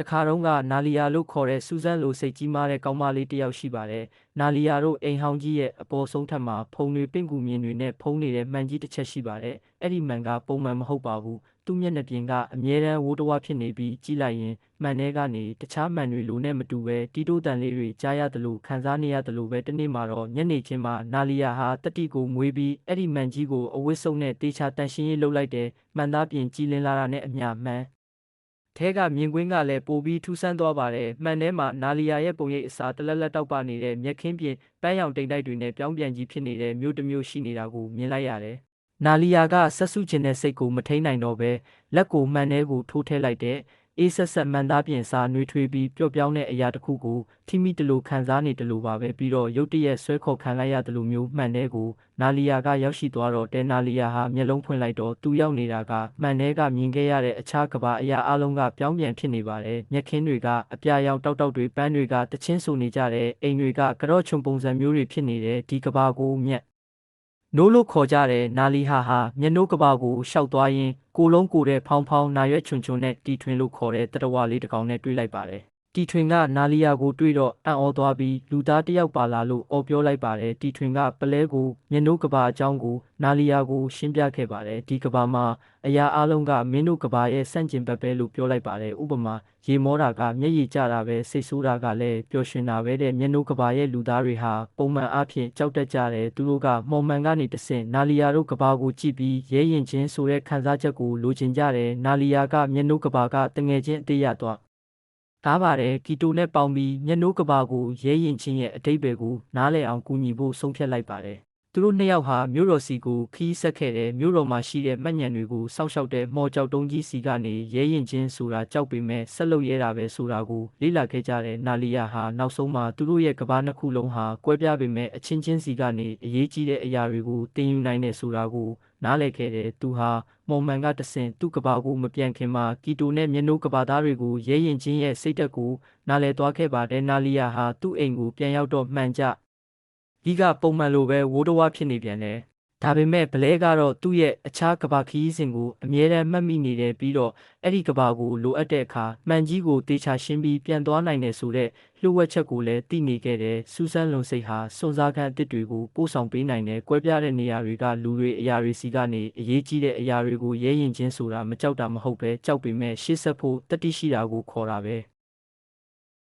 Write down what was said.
တခါတုန်းကနာလီယာလို့ခေါ်တဲ့စူဇန်လိုစိတ်ကြီးမားတဲ့ကောင်မလေးတစ်ယောက်ရှိပါတယ်။နာလီယာတို့အိမ်ဟောင်းကြီးရဲ့အပေါ်ဆုံးထပ်မှာဖုံတွေပင့်ကူမြင်တွေနဲ့ဖုံးနေတဲ့မှန်ကြီးတစ်ချက်ရှိပါတယ်။အဲ့ဒီမှန်ကပုံမှန်မဟုတ်ပါဘူး။သူ့မျက်နှာပြင်ကအမြဲတမ်းဝိုးတဝါဖြစ်နေပြီးကြည့်လိုက်ရင်မှန်ထဲကနေတခြားမှန်တွေလိုနဲ့မတူပဲတီတိုးတန်လေးတွေကြားရတယ်လို့ခံစားနေရတယ်လို့ပဲတနေ့မှတော့ညနေချင်းမှာနာလီယာဟာတတိကိုမွေးပြီးအဲ့ဒီမှန်ကြီးကိုအဝတ်စုံနဲ့တေချာတန်ရှင်းရေးလုပ်လိုက်တယ်။မှန်သားပြင်ကြည်လင်လာတာနဲ့အမျှမှန် ထဲကမြင်ကွင်းကလည်းပိုပြီးထူးဆန်းသွားပါတယ်။မှန်ထဲမှာနာလီယာရဲ့ပုံရိပ်အစားတလက်လက်တောက်ပနေတဲ့မျက်ခင်းပြင်ပန်းရောင်တိမ်တိုက်တွေနဲ့ပြောင်းပြန်ကြီးဖြစ်နေတဲ့မျိုးတစ်မျိုးရှိနေတာကိုမြင်လိုက်ရတယ်။နာလီယာကဆက်စုချင်တဲ့စိတ်ကိုမထိန်နိုင်တော့ပဲလက်ကိုမှန်ထဲကိုထိုးထည့်လိုက်တဲ့ အေးဆက်ဆက်မှန်သားပြင်စာနှွေးထွေးပြီးပျော့ပြောင်းတဲ့အရာတစ်ခုကိုထိမိတလို့ခံစားနေတလို့ပါပဲပြီးတော့ရုတ်တရက်ဆွဲခေါ်ခံလိုက်ရတယ်လို့မျိုးမှန်တဲ့ကိုနာလီယာကရောက်ရှိသွားတော့တဲနာလီယာဟာမျက်လုံးဖွင့်လိုက်တော့သူရောက်နေတာကမှန်တဲ့ကမြင်ခဲ့ရတဲ့အခြားကဘာအရာအလုံးကပြောင်းပြန်ဖြစ်နေပါတယ်မျက်ခင်းတွေကအပြာရောင်တောက်တောက်တွေပန်းတွေကတချင်းဆိုနေကြတဲ့အိမ်တွေကကြော့ချုံပုံစံမျိုးတွေဖြစ်နေတဲ့ဒီကဘာကိုမြက် နိုးလို့ခေါ်ကြတဲ့နာလီဟာဟာမျက်နှိုးကဘာကိုရှောက်သွားရင်းကိုလုံးကိုတဲ့ဖောင်းဖောင်းနာရွက်ချွန်ချွန်နဲ့တီထွင်လို့ခေါ်တဲ့တတဝါလေးတစ်ကောင်နဲ့တွေ့လိုက်ပါတယ်။ တီထွင်ကနာလီယာကိုတွေ့တော့အံ့ဩသွားပြီးလူသားတစ်ယောက်ပါလာလို့အော်ပြောလိုက်ပါတယ်။တီထွင်ကပလဲကိုမျက်နှိုးကဘာအကြောင်းကိုနာလီယာကိုရှင်းပြခဲ့ပါတယ်။ဒီကဘာမှာအရာအလုံးကမင်းတို့ကဘာရဲ့ဆန့်ကျင်ဘက်ပဲလို့ပြောလိုက်ပါတယ်။ဥပမာရေမောတာကမျက်ရည်ကျတာပဲစိတ်ဆိုးတာကလည်းပျော်ရွှင်တာပဲတဲ့မျက်နှိုးကဘာရဲ့လူသားတွေဟာပုံမှန်အားဖြင့်ကြောက်တတ်ကြတယ်သူတို့ကမော်မှန်ကနေတဆင့်နာလီယာတို့ကဘာကိုကြည့်ပြီးရဲရင်ချင်းဆိုတဲ့ခံစားချက်ကိုလိုချင်ကြတယ်နာလီယာကမျက်နှိုးကဘာကတငယ်ချင်းအသေးရသွား ကားပါတယ်ကီတိုနဲ့ပေါင်ပြီးမျက်နှိုးကဘာကိုရဲရင်ချင်းရဲ့အတိတ်ပဲကိုနားလည်အောင်ကူညီဖို့ဆုံးဖြတ်လိုက်ပါတယ် သူတို့နှစ်ယောက်ဟာမြို့တော်စီကိုခီးဆက်ခဲ့တဲ့မြို့တော်မှာရှိတဲ့မှတ်ညံတွေကိုစောက်ရှောက်တဲ့မော်ကြောက်တုံးကြီးစီကနေရဲရင်ချင်းဆိုတာကြောက်ပေမဲ့ဆက်လုပ်ရဲတာပဲဆိုတာကိုလေ့လာခဲ့ကြတဲ့နာလီယာဟာနောက်ဆုံးမှာသူတို့ရဲ့ကဘာနှစ်ခုလုံးဟာကွဲပြားပေမဲ့အချင်းချင်းစီကနေအရေးကြီးတဲ့အရာတွေကိုတင်ယူနိုင်တဲ့ဆိုတာကိုနားလည်ခဲ့တဲ့သူဟာမော်မန်ကတဆင်သူ့ကဘာကိုမပြန်ခင်မှာကီတိုနဲ့မျက်နှိုးကဘာသားတွေကိုရဲရင်ချင်းရဲ့စိတ်တက်ကိုနားလည်သွားခဲ့ပါတယ်နာလီယာဟာသူ့အိမ်ကိုပြန်ရောက်တော့မှန်ကြ ဒီကပုံမှန်လိုပဲဝိုးတဝါဖြစ်နေပြန်တယ်။ဒါပေမဲ့ဘလဲကတော့သူ့ရဲ့အခြားကဘာခီးစဉ်ကိုအမြဲတမ်းမှတ်မိနေတယ်ပြီးတော့အဲ့ဒီကဘာကိုလိုအပ်တဲ့အခါမှန်ကြီးကိုတေချာရှင်းပြီးပြန်သွားနိုင်တယ်ဆိုတဲ့လှုပ်ဝက်ချက်ကိုလည်းသိနေခဲ့တယ်။စူးစမ်းလွန်စိတ်ဟာစွန်စားခန့်အစ်စ်တွေကိုပို့ဆောင်ပေးနိုင်တယ်။ကွဲပြားတဲ့နေရာတွေကလူတွေအရာတွေစီကနေအရေးကြီးတဲ့အရာတွေကိုရဲရင်ချင်းဆိုတာမကြောက်တာမဟုတ်ပဲကြောက်ပေမဲ့ရှေ့ဆက်ဖို့တတိရှိတာကိုခေါ်တာပဲ။